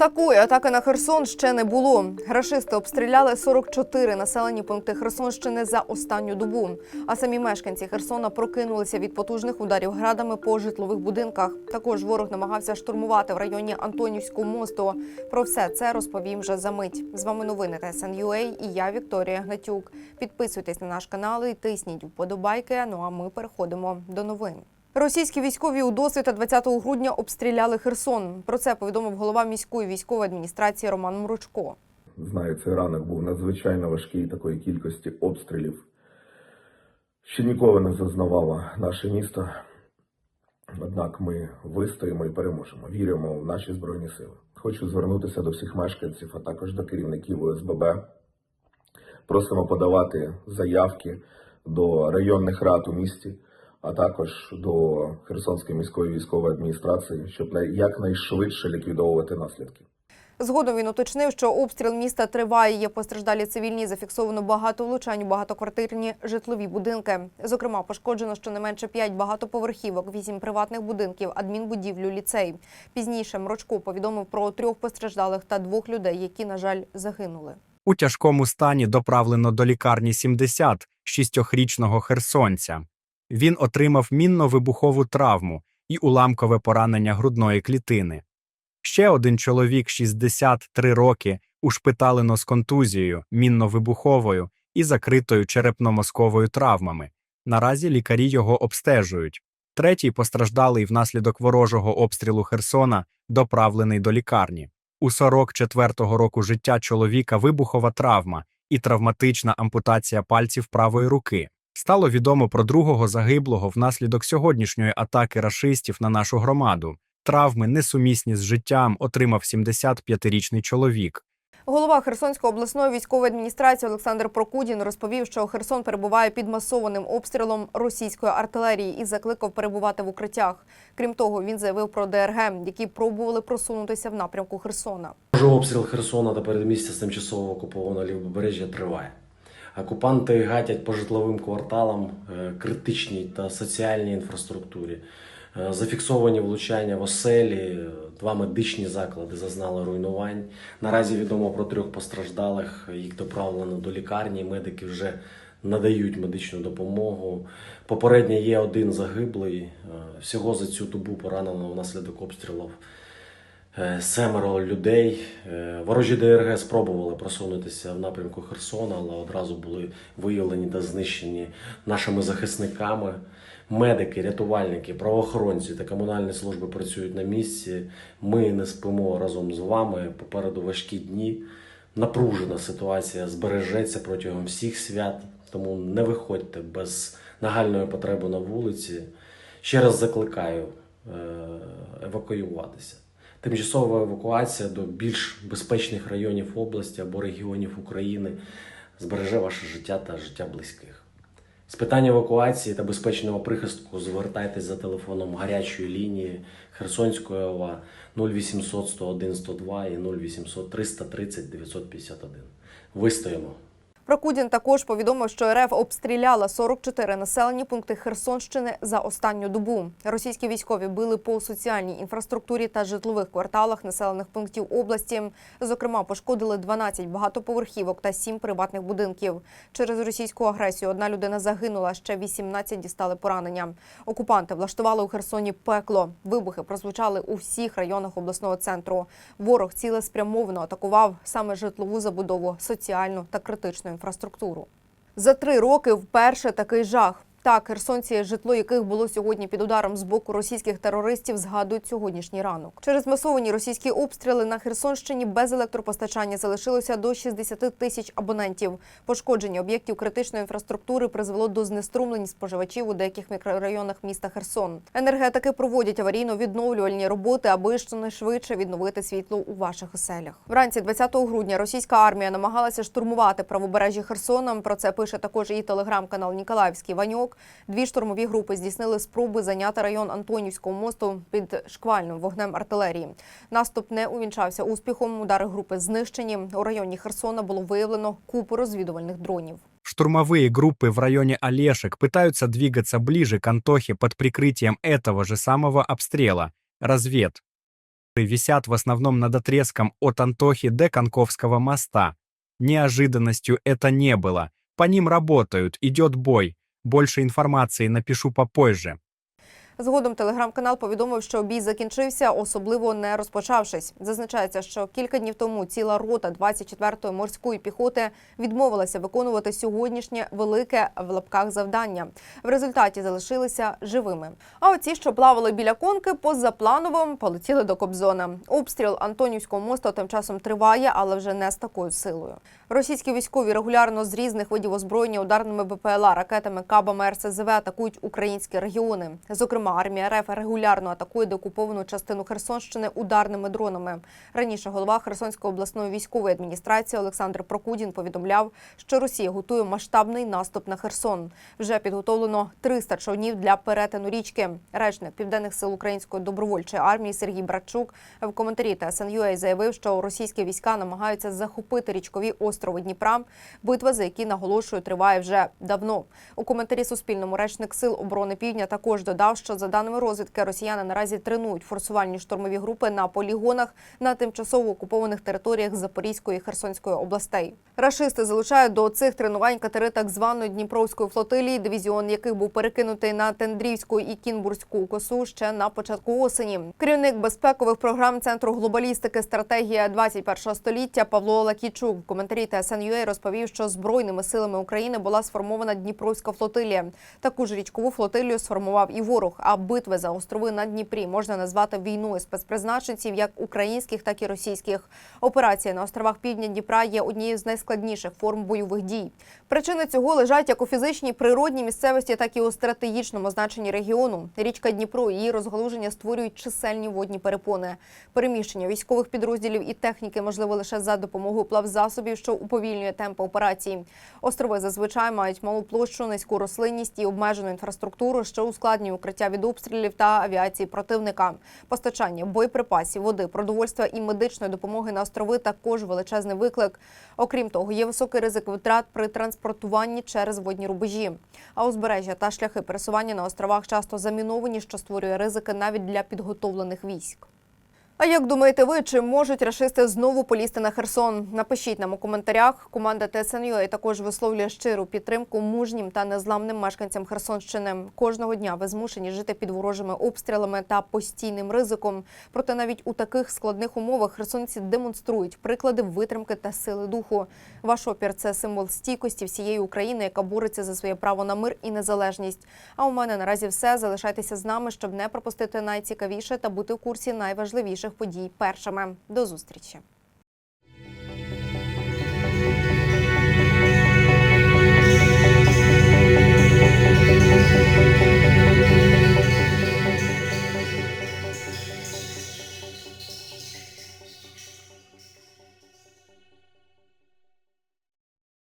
Такої атаки на Херсон ще не було. Рашисти обстріляли 44 населені пункти Херсонщини за останню добу. А самі мешканці Херсона прокинулися від потужних ударів градами по житлових будинках. Також ворог намагався штурмувати в районі Антонівського мосту. Про все це розповім вже за мить. З вами новини ТСНЮА і я Вікторія Гнатюк. Підписуйтесь на наш канал і тисніть вподобайки. Ну а ми переходимо до новин. Російські військові у досвіта 20 грудня обстріляли Херсон. Про це повідомив голова міської військової адміністрації Роман Мручко. Знаю, цей ранок був надзвичайно важкий такої кількості обстрілів. Ще ніколи не зазнавало наше місто. Однак ми вистоїмо і переможемо. Віримо в наші збройні сили. Хочу звернутися до всіх мешканців, а також до керівників ОСББ. Просимо подавати заявки до районних рад у місті, а також до Херсонської міської військової адміністрації, щоб якнайшвидше ліквідовувати наслідки. Згодом він уточнив, що обстріл міста триває. Є постраждалі цивільні. Зафіксовано багато влучань у багатоквартирні житлові будинки. Зокрема, пошкоджено щонайменше 5 багатоповерхівок, 8 приватних будинків, адмінбудівлю, ліцей. Пізніше Мрочко повідомив про трьох постраждалих та двох людей, які, на жаль, загинули. У тяжкому стані доправлено до лікарні 70 шістьохрічного херсонця. Він отримав мінно-вибухову травму і уламкове поранення грудної клітини. Ще один чоловік 63 роки ушпиталено з контузією, мінно-вибуховою і закритою черепно-мозковою травмами. Наразі лікарі його обстежують. Третій постраждалий внаслідок ворожого обстрілу Херсона, доправлений до лікарні. У 44-го року життя чоловіка вибухова травма і травматична ампутація пальців правої руки. Стало відомо про другого загиблого внаслідок сьогоднішньої атаки рашистів на нашу громаду. Травми, несумісні з життям, отримав 75-річний чоловік. Голова Херсонської обласної військової адміністрації Олександр Прокудін розповів, що Херсон перебуває під масованим обстрілом російської артилерії і закликав перебувати в укриттях. Крім того, він заявив про ДРГ, які пробували просунутися в напрямку Херсона. Обстріл Херсона та передмістя з тимчасово окупованого лівобережжя триває. Окупанти гатять по житловим кварталам, е, критичній та соціальній інфраструктурі. Е, Зафіксовані влучання в оселі, е, два медичні заклади зазнали руйнувань. Наразі відомо про трьох постраждалих. Їх доправлено до лікарні. Медики вже надають медичну допомогу. Попередньо є один загиблий. Всього за цю добу поранено внаслідок обстрілів семеро людей. Е, Ворожі ДРГ спробували просунутися в напрямку Херсона, але одразу були виявлені та знищені нашими захисниками. Медики, рятувальники, правоохоронці та комунальні служби працюють на місці. Ми не спимо разом з вами. Попереду важкі дні. Напружена ситуація збережеться протягом всіх свят, тому не виходьте без нагальної потреби на вулиці. Ще раз закликаю е, евакуюватися. Тимчасова евакуація до більш безпечних районів області або регіонів України збереже ваше життя та життя близьких. З питань евакуації та безпечного прихистку звертайтесь за телефоном гарячої лінії Херсонської ОВА 0800 101 102 і 0800 330 951. Вистоїмо! Прокудін також повідомив, що РФ обстріляла 44 населені пункти Херсонщини за останню добу. Російські військові били по соціальній інфраструктурі та житлових кварталах населених пунктів області. Зокрема, пошкодили 12 багатоповерхівок та 7 приватних будинків. Через російську агресію одна людина загинула, ще 18 дістали поранення. Окупанти влаштували у Херсоні пекло. Вибухи прозвучали у всіх районах обласного центру. Ворог цілеспрямовано атакував саме житлову забудову, соціальну та критичну інфраструктуру. За три роки вперше такий жах. Так, херсонці, житло яких було сьогодні під ударом з боку російських терористів, згадують сьогоднішній ранок. Через масовані російські обстріли на Херсонщині без електропостачання залишилося до 60 тисяч абонентів. Пошкодження об'єктів критичної інфраструктури призвело до знеструмлень споживачів у деяких мікрорайонах міста Херсон. Енергетики проводять аварійно-відновлювальні роботи, аби щонайшвидше відновити світло у ваших оселях. Вранці 20 грудня російська армія намагалася штурмувати правобережжя Херсона. Про це пише також і телеграм-канал Ніколаївський Ваньок. Дві штурмові групи здійснили спроби зайняти район Антонівського мосту під шквальним вогнем артилерії. Наступ не увінчався успіхом. Удари групи знищені. У районі Херсона було виявлено купу розвідувальних дронів. Штурмовые группы в районе Олешек пытаются двигаться ближе к Антохе под прикрытием этого же самого обстрела. Развед. висят в основном над отрезком от Антохи до Конковского моста. Неожиданностью это не было. По ним работают, идет бой. Больше информации напишу попозже. Згодом телеграм-канал повідомив, що бій закінчився, особливо не розпочавшись. Зазначається, що кілька днів тому ціла рота 24-ї морської піхоти відмовилася виконувати сьогоднішнє велике в лапках завдання. В результаті залишилися живими. А оці, що плавали біля конки, позапланово полетіли до Кобзона. Обстріл Антонівського мосту тим часом триває, але вже не з такою силою. Російські військові регулярно з різних видів озброєння ударними БПЛА, ракетами, кабами РСЗВ атакують українські регіони. Зокрема, армія РФ регулярно атакує деокуповану частину Херсонщини ударними дронами. Раніше голова Херсонської обласної військової адміністрації Олександр Прокудін повідомляв, що Росія готує масштабний наступ на Херсон. Вже підготовлено 300 човнів для перетину річки. Речник південних сил української добровольчої армії Сергій Братчук в коментарі ТСНЮА заявив, що російські війська намагаються захопити річкові острови Дніпра. Битва, за які наголошую, триває вже давно. У коментарі Суспільному речник сил оборони Півдня також додав, що за даними розвідки, росіяни наразі тренують форсувальні штурмові групи на полігонах на тимчасово окупованих територіях Запорізької і Херсонської областей. Рашисти залучають до цих тренувань катери так званої Дніпровської флотилії, дивізіон яких був перекинутий на Тендрівську і Кінбурзьку косу ще на початку осені. Керівник безпекових програм центру глобалістики стратегія 21 століття Павло Лакічук в коментарі ТСНЮА розповів, що збройними силами України була сформована Дніпровська флотилія. Таку ж річкову флотилію сформував і ворог. А битви за острови на Дніпрі можна назвати війною спецпризначенців, як українських, так і російських. Операція на островах Півдня Дніпра є однією з найскладніших форм бойових дій. Причини цього лежать як у фізичній природній місцевості, так і у стратегічному значенні регіону. Річка Дніпро і її розгалуження створюють чисельні водні перепони. Переміщення військових підрозділів і техніки можливо лише за допомогою плавзасобів, що уповільнює темпи операції. Острови зазвичай мають малу площу, низьку рослинність і обмежену інфраструктуру, що ускладнює укриття від обстрілів та авіації противника. Постачання боєприпасів, води, продовольства і медичної допомоги на острови також величезний виклик. Окрім того, є високий ризик витрат при транспортуванні через водні рубежі. А узбережжя та шляхи пересування на островах часто заміновані, що створює ризики навіть для підготовлених військ. А як думаєте ви, чи можуть рашисти знову полізти на Херсон? Напишіть нам у коментарях. Команда ТСНЮА також висловлює щиру підтримку мужнім та незламним мешканцям Херсонщини. Кожного дня ви змушені жити під ворожими обстрілами та постійним ризиком. Проте навіть у таких складних умовах херсонці демонструють приклади витримки та сили духу. Ваш опір це символ стійкості всієї України, яка бореться за своє право на мир і незалежність. А у мене наразі все. Залишайтеся з нами, щоб не пропустити найцікавіше та бути в курсі найважливіших подій першими. До зустрічі.